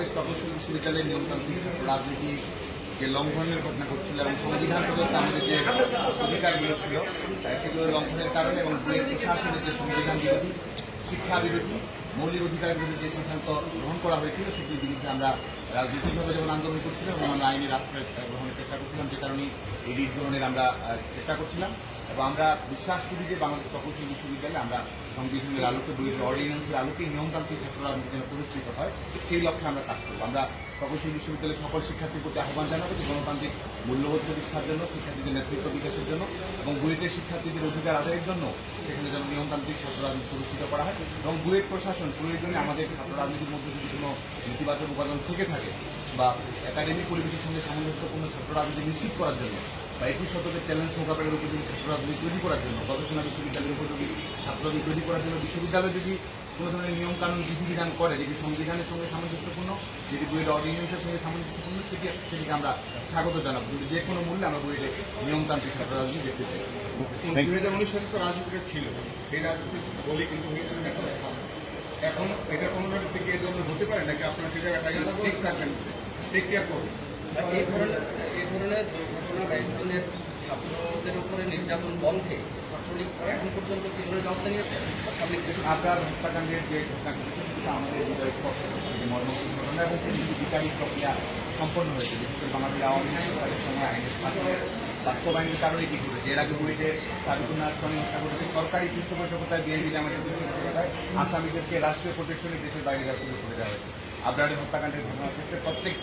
বাংলাদেশ প্রকৌশল বিশ্ববিদ্যালয়ের নিয়মতান্ত্রিক রাজনীতি যে লঙ্ঘনের ঘটনা ঘটছিল এবং সংবিধান প্রদত্ত আমাদের যে অধিকারগুলো ছিল সেগুলো লঙ্ঘনের কারণে এবং যে প্রশাসনের যে সংবিধান বিরোধী, শিক্ষা বিরোধী, মৌলিক অধিকার বিরোধী যে সিদ্ধান্ত গ্রহণ করা হয়েছিল সেটির বিরুদ্ধে আমরা রাজনৈতিকভাবে যেমন আন্দোলন করছিলাম, এবং আমরা আইনের আশ্রয় গ্রহণের চেষ্টা করছিলাম, যে কারণে এই রিট গ্রহণের আমরা চেষ্টা করছিলাম। এবং আমরা বিশ্বাস করি যে বাংলাদেশ প্রকৌশল বিশ্ববিদ্যালয়ে আমরা সংবিধানের আলোকে বই অর্ডিন্যান্সের আলোকে নিয়মতান্ত্রিক ছাত্র রাজনীতি যেন প্রতিষ্ঠিত হয়, সেই লক্ষ্যে আমরা কাজ করব। আমরা প্রকৌশল বিশ্ববিদ্যালয়ের সকল শিক্ষার্থীর প্রতি আহ্বান জানাব যে গণতান্ত্রিক মূল্যবোধ প্রতিষ্ঠার জন্য, শিক্ষার্থীদের নেতৃত্ব বিকাশের জন্য এবং বুয়েটের শিক্ষার্থীদের অধিকার আদায়ের জন্য সেখানে যেন নিয়মতান্ত্রিক ছাত্র রাজনীতি প্রতিষ্ঠিত করা হয় এবং বুয়েট প্রশাসন প্রয়োজনে আমাদের ছাত্র রাজনীতির মধ্যে যদি কোনো নেতিবাচক উপাদান থেকে থাকে বা একাডেমিক পরিবেশের সঙ্গে সামঞ্জস্যপূর্ণ ছাত্র রাজনীতি নিশ্চিত করার জন্য বা একুশ শতকের চ্যালেঞ্জ মোকাবেলার উপযোগী ছাত্র রাজনীতি তৈরি করার জন্য, গবেষণা বিশ্ববিদ্যালয়ের উপযোগী ছাত্র রাজনীতি তৈরি করার জন্য বিশ্ববিদ্যালয় যদি কোনো ধরনের নিয়মকানুন বিধিবিধান করে যেটি সংবিধানের সঙ্গে সামঞ্জস্যপূর্ণ যেটি বইয়ের অর্ডিন্যান্সের সঙ্গে সামঞ্জস্যপূর্ণ সেটি সেটিকে আমরা স্বাগত জানাব। কিন্তু যে কোনো মূল্যে আমরা বইয়ের নিয়মতান্ত্রিক ছাত্র রাজনীতি দেখতে চাই। দুই হাজার উনিশ সালে তো রাজনীতিটা ছিল সেই রাজনীতি বলি কিন্তু হয়েছিল এখন এখন। এটা কোনোভাবে থেকে এই ধরনের হতে পারে নাকি আপনারা সে জায়গায় ঠিক থাকবেন? টেক কেয়ার করবেন এই ধরনের এই ধরনের দুর্ঘটনা বা এই ধরনের ছাত্রদের উপরে নির্যাতন বন্ধে এখন পর্যন্ত কি ধরনের ব্যবস্থা নিয়েছে? আপনার হত্যাকাণ্ডের যে আমাদের হৃদয় স্পর্শ যে ঘটনা প্রক্রিয়া সম্পন্ন হয়েছে। বিশেষ করে আওয়ামী লীগ সময় আইনের বাস্তবায়নের কারণে কি ঘটেছে? এর আগে করেছে সরকারি পৃষ্ঠপোষকতায় বিএনপি জামাতের পৃষ্ঠপোষকতায় আসামিদেরকে রাষ্ট্রীয় প্রোটেকশনে দেশের বাইরে করে দেওয়া হয়েছে। আবরারের হত্যাকাণ্ডের ঘটনার ক্ষেত্রে প্রত্যেক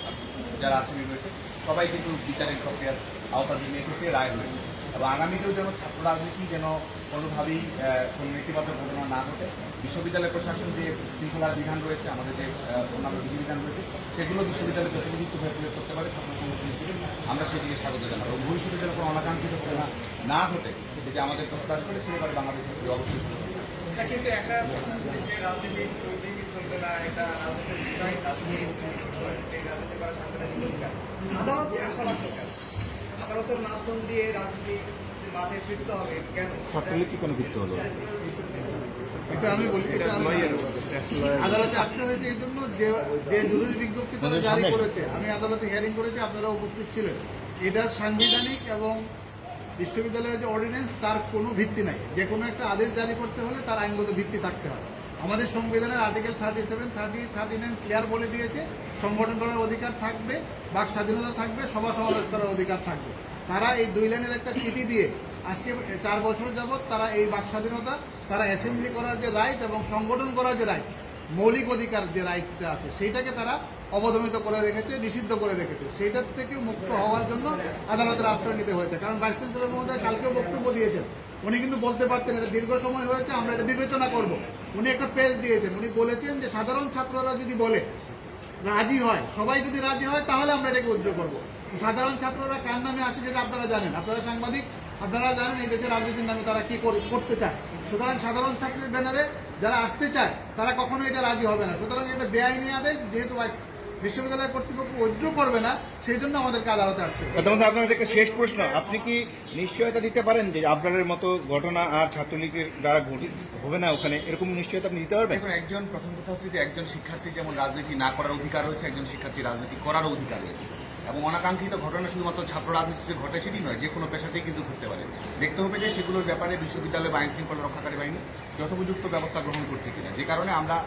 যারা আসামি রয়েছে সবাই কিন্তু বিচারের প্রক্রিয়ার আওতাধীন এসেছে, রায় হয়েছে। এবং আগামীতেও যেন ছাত্র রাজনীতি যেন কোনোভাবেই কোনো নেতিবাচক ঘটনা না ঘটে, বিশ্ববিদ্যালয় প্রশাসন যে শৃঙ্খলার বিধান রয়েছে, আমাদের যে অন্যান্য বিধিবিধান রয়েছে, সেগুলো বিশ্ববিদ্যালয় যথোপযুক্তভাবে প্রয়োগ করতে পারে ছাত্র সংগঠন হিসেবে আমরা সেটিকে স্বাগত জানাব। ভবিষ্যতে যেন কোনো অনাকাঙ্ক্ষিত ঘটনা না ঘটে সেটি আমাদের প্রত্যাশ করে সে ব্যাপারে বাংলাদেশের অবশ্যই সতর্ক কিন্তু একটা রাজনীতি চলবে চলবে না এটা রাজনীতির বিষয় রাজনীতি রাজনীতি করা সাংবিধানিক অধিকার আদালত আসল কেন? আদালতের মাধ্যম দিয়ে রাজনীতি মাঠে ফিরতে হবে কেন? ছাত্রলীগ কি কোনো যুক্ত হলো? এটা আমি বলি এটা আদালতে আসতে হয়েছে এই জন্য যে যে জরুরি বিজ্ঞপ্তি তারা জারি করেছে আমি আদালতে হিয়ারিং করেছি আপনারা উপস্থিত ছিলেন। এটা সাংবিধানিক এবং বিশ্ববিদ্যালয়ের যে অর্ডিন্যান্স তার কোনো ভিত্তি নাই। যে কোনো একটা আদেশ জারি করতে হলে তার আইনগত ভিত্তি থাকতে হয়। আমাদের সংবিধানের article thirty seven thirty thirty nine clear বলে দিয়েছে, সংগঠন করার অধিকার থাকবে, বাক স্বাধীনতা থাকবে, সভা সমাবেশ করার অধিকার থাকবে। তারা এই দুই লাইনের একটা চিঠি দিয়ে আজকে চার বছর যাবৎ তারা এই বাক স্বাধীনতা, তারা অ্যাসেম্বলি করার যে রাইট এবং সংগঠন করার যে রাইট মৌলিক অধিকার যে রাইটটা আছে, সেইটাকে তারা অবদমিত করে রেখেছে, নিষিদ্ধ করে রেখেছে। সেইটার থেকে মুক্ত হওয়ার জন্য আদালতের আশ্রয় নিতে হয়েছে। কারণ ভাইস চ্যান্সেলর মহোদয় কালকেও বক্তব্য দিয়েছেন। উনি কিন্তু বলতে পারতেন এটা দীর্ঘ সময় হয়েছে, আমরা এটা বিবেচনা করব। উনি একটা পেজ দিয়েছেন। উনি বলেছেন যে সাধারণ ছাত্ররা যদি বলে, রাজি হয়, সবাই যদি রাজি হয়, তাহলে আমরা এটাকে উদ্যোগ করব। সাধারণ ছাত্ররা কার নামে আসে সেটা আপনারা জানেন। আপনারা সাংবাদিক, আপনারা জানেন এই দেশের রাজনীতির নামে তারা কি করে- করতে চায়। সুতরাং সাধারণ ছাত্রের ব্যানারে যারা আসতে চায়, তারা কখনো এটা রাজি হবে না। সুতরাং এটা বেআইনি আদেশ, যেহেতু বিশ্ববিদ্যালয় কর্তৃপক্ষ উদ্র করবে না সেই জন্য আমাদেরকে আদালতে আসতে হবে। প্রথমত একটা শেষ প্রশ্ন আপনি কি নিশ্চয়তা দিতে পারেন যে আবরারের মতো ঘটনা আর ছাত্রলীগের দ্বারা ঘটি হবে না ওখানে? এরকম নিশ্চয়তা আপনি দিতে পারবেন? এখন একজন প্রথম কথা হচ্ছে যে একজন শিক্ষার্থী যেমন রাজনীতি না করার অধিকার রয়েছে একজন শিক্ষার্থী রাজনীতি করারও অধিকার রয়েছে। এবং অনাকাঙ্ক্ষিত ঘটনা শুধুমাত্র ছাত্র রাজনীতিতে ঘটে সেটি নয়, যে কোনো পেশাতেই কিন্তু ঘটতে পারে। দেখতে হবে যে সেগুলোর ব্যাপারে বিশ্ববিদ্যালয় বা আইন শৃঙ্খলা রক্ষাকারী বাহিনী যথোপযুক্ত ব্যবস্থা গ্রহণ করছে কিনা। যে কারণে আমরা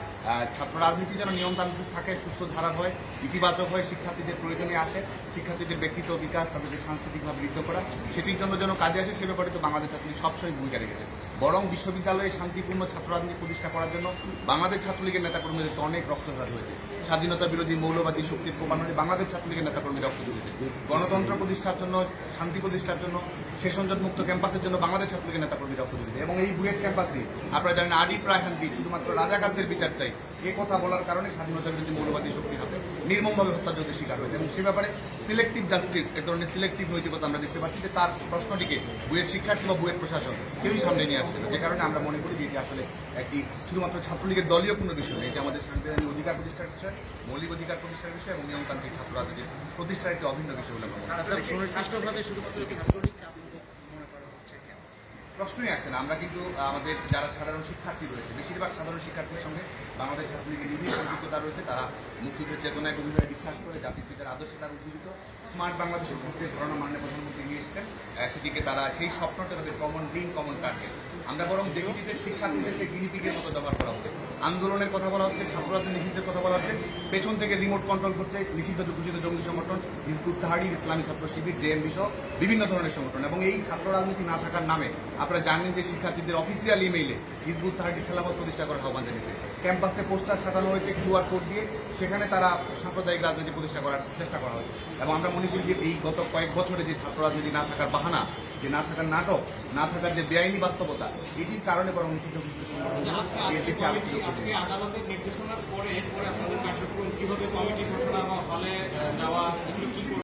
ছাত্র রাজনীতি যেন নিয়মতান্ত্রিক থাকে, সুস্থ ধারা হয়, ইতিবাচক হয়, শিক্ষার্থীদের প্রয়োজনে আসে, শিক্ষার্থীদের ব্যক্তিত্ব বিকাশ, তাদেরকে সাংস্কৃতিকভাবে বৃদ্ধ করা, সেটির জন্য যেন কাজে আসে, সে ব্যাপারে তো বাংলাদেশ ছাত্রলীগ সবসময় ভূমিকা রেখেছে। বরং বিশ্ববিদ্যালয়ে শান্তিপূর্ণ ছাত্র রাজনীতি প্রতিষ্ঠা করার জন্য বাংলাদেশ ছাত্রলীগের নেতাকর্মীদের অনেক রক্তপাত হয়েছে। স্বাধীনতা বিরোধী মৌলবাদী শক্তির প্রমাণে বাংলাদেশ ছাত্রলীগের নেতাকর্মী রক্ত দিয়েছে গণতন্ত্র প্রতিষ্ঠার জন্য, শান্তি প্রতিষ্ঠার জন্য সেশনজট মুক্ত ক্যাম্পাসের জন্য বাংলাদেশ ছাত্রলীগের নেতাকর্মী রক্ত দিয়েছে এবং এই বুয়েট ক্যাম্পাসে আপনারা জানেন আডি প্রায়হান্তি শুধুমাত্র রাজাকারদের বিচার চাই। এ কথা বলার কারণে স্বাধীনতা বিরোধী মৌলবাদী শক্তির হাতে নির্মমভাবে হত্যাযজ্ঞের শিকার হয়েছে এবং সে ব্যাপারে সিলেক্টিভ জাস্টিস এক ধরনের সিলেক্টিভ নৈতিকতা আমরা দেখতে পাচ্ছি যে তার প্রশ্নটিকে বুয়েট শিক্ষার্থী বা বুয়েট প্রশাসন কেউই সামনে নিয়ে আসছে না যে কারণে আমরা মনে করি যে এটি আসলে একটি শুধুমাত্র ছাত্রলীগের দলীয় কোনো বিষয় এটি আমাদের সাংবিধানিক অধিকার প্রতিষ্ঠার বিষয়, মৌলিক অধিকার প্রতিষ্ঠার বিষয় এবং নিয়মতান্ত্রিক ছাত্র রাজনীতির প্রতিষ্ঠার একটি অভিন্ন বিষয় বলে আমরা মনে করি। সুনির্দিষ্টভাবে শুধুমাত্র ছাত্রলীগকে আপনাদের মনে করা হচ্ছে কেন প্রশ্নই আসে না। আমরা কিন্তু আমাদের যারা সাধারণ শিক্ষার্থী রয়েছে, বেশিরভাগ সাধারণ শিক্ষার্থীর সঙ্গে বাংলাদেশ ছাত্রলীগের নিবিড় সম্পৃক্ততা রয়েছে। তারা মুক্তিযুদ্ধের চেতনায় গভীরভাবে বিশ্বাস করে, জাতির পিতার আদর্শে তারা উজ্জীবিত। স্মার্ট বাংলাদেশের মধ্যে ধারণা মাননীয় প্রধানমন্ত্রী নিয়ে এসেছেন। সেটিকে তারা সেই স্বপ্নটা তাদের কমন ড্রিম কমন টার্গেট আমরা বরং যে শিক্ষার্থীদেরকে গিনিপিকের মতো ব্যবহার করা হচ্ছে। আন্দোলনের কথা বলা হচ্ছে ছাত্ররাতে নিষিদ্ধের কথা বলা হচ্ছে। পেছন থেকে রিমোট কন্ট্রোল করছে নিষিদ্ধ ঘোষিত জঙ্গি সংগঠন হিজবুত তাহারি, ইসলামী ছাত্র শিবির জেএমবি সহ বিভিন্ন ধরনের সংগঠন এবং এই ছাত্র রাজনীতি না থাকার নামে আপনারা জানেন যে শিক্ষার্থীদের অফিসিয়াল ইমেইলে হিজবুত তাহারির খেলাফত প্রতিষ্ঠা করার আহ্বান জানিয়েছে। ক্যাম্পাসে পোস্টার ছাটানো হয়েছে কিউআর কোড দিয়ে সেখানে তারা সাম্প্রদায়িক রাজনীতি প্রতিষ্ঠা করার চেষ্টা করা হয়েছে এবং আমরা মনে করি যে এই গত কয়েক বছরে যে ছাত্র রাজনীতি না থাকার বাহানা যে না থাকার নাটক না থাকার যে বেআইনি বাস্তবতা এটির কারণে বরং নিষিদ্ধ ঘোষিত সংগঠন এই দেশে আলোচিত হচ্ছে। আজকে আদালতের নির্দেশনার পরে পরে আপনাদের কার্যক্রম কীভাবে কমিটি ঘোষণা বা হলে যাওয়া এগুলো কি করবে?